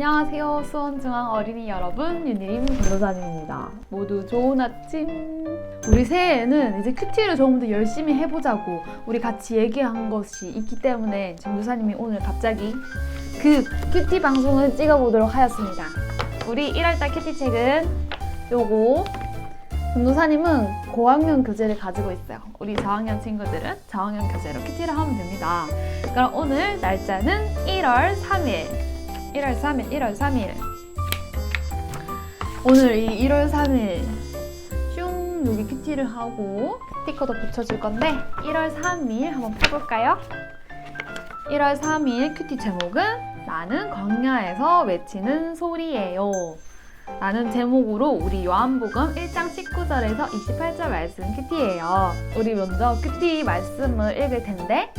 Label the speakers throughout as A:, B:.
A: 안녕하세요. 수원중앙 어린이 여러분, 윤희림 변호사님입니다. 모두 좋은 아침. 우리 새해에는 이제 큐티를 조금 더 열심히 해보자고 우리 같이 얘기한 것이 있기 때문에 전도사님이 오늘 갑자기 그 큐티 방송을 찍어보도록 하였습니다. 우리 1월달 큐티 책은 요거 전도사님은 고학년 교재를 가지고 있어요. 우리 저학년 친구들은 저학년 교재로 큐티를 하면 됩니다. 그럼 오늘 날짜는 1월 3일. 1월 3일, 1월 3일. 오늘 이 1월 3일 슝 여기 큐티를 하고 스티커도 붙여줄 건데 1월 3일 한번 펴볼까요? 1월 3일 큐티 제목은 나는 광야에서 외치는 소리예요. 라는 제목으로 우리 요한복음 1장 19절에서 28절 말씀 큐티예요. 우리 먼저 큐티 말씀을 읽을 텐데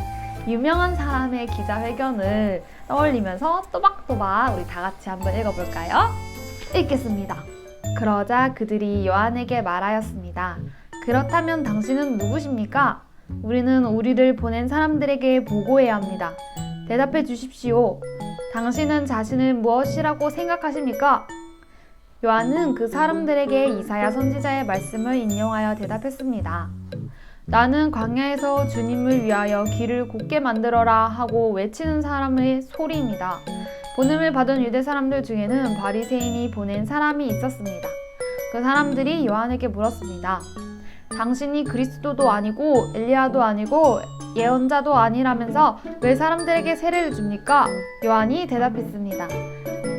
A: 유명한 사람의 기자회견을 떠올리면서 또박또박 우리 다 같이 한번 읽어볼까요? 읽겠습니다. 그러자 그들이 요한에게 말하였습니다. 그렇다면 당신은 누구십니까? 우리는 우리를 보낸 사람들에게 보고해야 합니다. 대답해 주십시오. 당신은 자신을 무엇이라고 생각하십니까? 요한은 그 사람들에게 이사야 선지자의 말씀을 인용하여 대답했습니다. 나는 광야에서 주님을 위하여 길을 곱게 만들어라 하고 외치는 사람의 소리입니다. 보냄을 받은 유대 사람들 중에는 바리새인이 보낸 사람이 있었습니다. 그 사람들이 요한에게 물었습니다. 당신이 그리스도도 아니고 엘리야도 아니고 예언자도 아니라면서 왜 사람들에게 세례를 줍니까? 요한이 대답했습니다.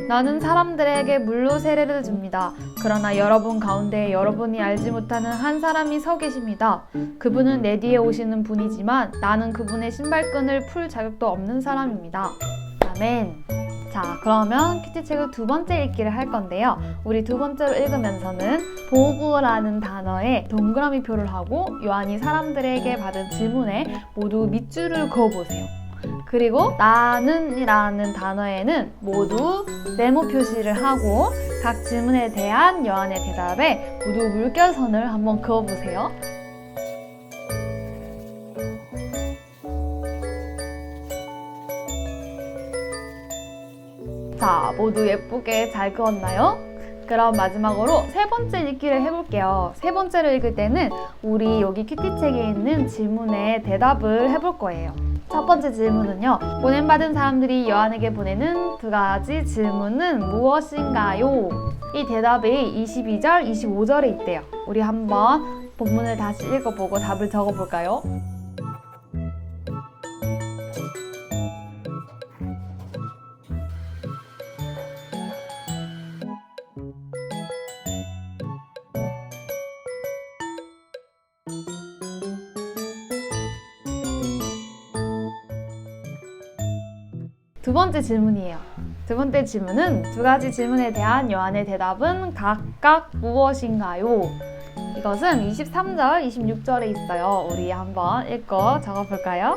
A: 나는 사람들에게 물로 세례를 줍니다. 그러나 여러분 가운데 여러분이 알지 못하는 한 사람이 서 계십니다. 그분은 내 뒤에 오시는 분이지만 나는 그분의 신발끈을 풀 자격도 없는 사람입니다. 아멘. 자, 그러면 큐티 책을 두 번째 읽기를 할 건데요. 우리 두 번째로 읽으면서는 보고라는 단어에 동그라미 표를 하고 요한이 사람들에게 받은 질문에 모두 밑줄을 그어보세요. 그리고 나는이라는 단어에는 모두 네모 표시를 하고 각 질문에 대한 요한의 대답에 모두 물결선을 한번 그어보세요. 자, 모두 예쁘게 잘 그었나요? 그럼 마지막으로 세 번째 읽기를 해볼게요. 세 번째를 읽을 때는 우리 여기 큐티책에 있는 질문에 대답을 해볼 거예요. 첫 번째 질문은요. 보냄받은 사람들이 요한에게 보내는 두 가지 질문은 무엇인가요? 이 대답이 22절, 25절에 있대요. 우리 한번 본문을 다시 읽어보고 답을 적어볼까요? 두 번째 질문이에요. 두 번째 질문은 두 가지 질문에 대한 요한의 대답은 각각 무엇인가요? 이것은 23절, 26절에 있어요. 우리 한번 읽고 적어볼까요?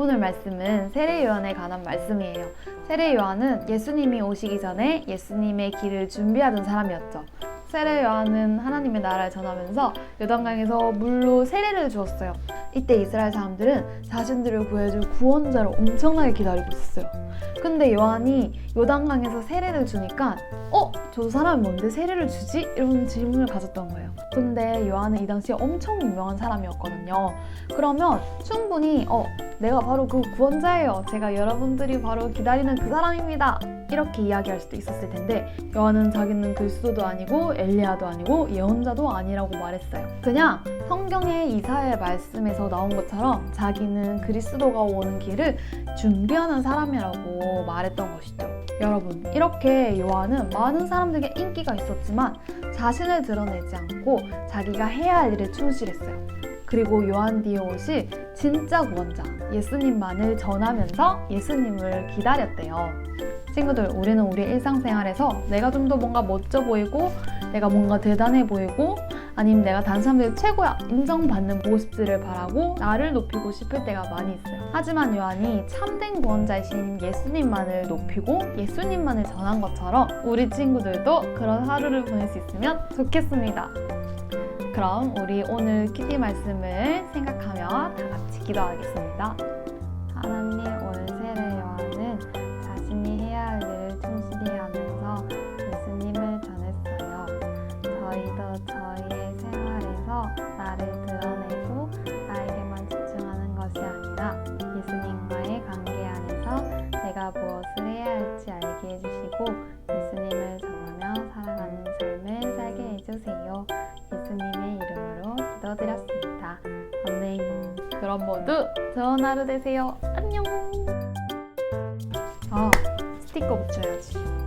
A: 오늘 말씀은 세례 요한에 관한 말씀이에요. 세례 요한은 예수님이 오시기 전에 예수님의 길을 준비하던 사람이었죠. 세례 요한은 하나님의 나라를 전하면서 요단강에서 물로 세례를 주었어요. 이때 이스라엘 사람들은 자신들을 구해줄 구원자를 엄청나게 기다리고 있었어요. 근데 요한이 요단강에서 세례를 주니까 어? 저 사람이 뭔데 세례를 주지? 이런 질문을 가졌던 거예요. 근데 요한은 이 당시에 엄청 유명한 사람이었거든요. 그러면 충분히 어 내가 바로 그 구원자예요. 제가 여러분들이 바로 기다리는 그 사람입니다. 이렇게 이야기할 수도 있었을 텐데 요한은 자기는 그리스도도 아니고 엘리야도 아니고 예언자도 아니라고 말했어요. 그냥 성경의 이사의 말씀에서 나온 것처럼 자기는 그리스도가 오는 길을 준비하는 사람이라고 말했던 것이죠. 여러분, 이렇게 요한은 많은 사람 들에게 인기가 있었지만 자신을 드러내지 않고 자기가 해야 할 일에 충실했어요. 그리고 요한 오실 진짜 구원자, 예수님만을 전하면서 예수님을 기다렸대요. 친구들, 우리는 우리 일상생활에서 내가 좀 더 뭔가 멋져 보이고 내가 뭔가 대단해 보이고 아니면 내가 다른 사람들이 최고야 인정받는 모습들을 바라고 나를 높이고 싶을 때가 많이 있어요. 하지만 요한이 참된 구원자이신 예수님만을 높이고 예수님만을 전한 것처럼 우리 친구들도 그런 하루를 보낼 수 있으면 좋겠습니다. 그럼 우리 오늘 키티 말씀을 생각하며 다 같이 기도하겠습니다. 하나님 저희의 생활에서 나를 드러내고 나에게만 집중하는 것이 아니라 예수님과의 관계 안에서 내가 무엇을 해야 할지 알게 해주시고 예수님을 전하며 살아가는 삶을 살게 해주세요. 예수님의 이름으로 기도드렸습니다. 아멘. 그럼 모두 좋은 하루 되세요. 안녕. 아, 스티커 붙여야지.